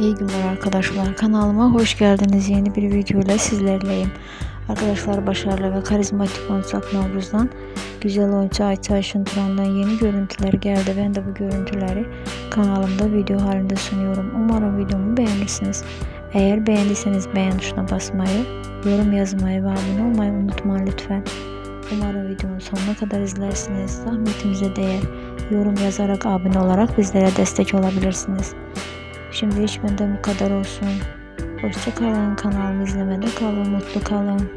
İyi günler arkadaşlar. Kanalıma hoş geldiniz. Yeni bir video ile sizlerleyim. Arkadaşlar başarılı ve karizmatik oyuncu Novruz'dan güzel oyuncu Ayça Ayşın Turan'dan yeni görüntüler geldi. Ben de bu görüntüleri kanalımda video halinde sunuyorum. Umarım videomu beğenirsiniz. Eğer beğendiyseniz beğen tuşuna basmayı, yorum yazmayı ve abone olmayı unutmayın lütfen. Umarım videonun sonuna kadar izlersiniz. Zahmetimize değer. Yorum yazarak abone olarak bizlere destek olabilirsiniz. Şimdi hiç bu kadar olsun. Hoşçakalın kanalımı izlemede kalın mutlu kalın.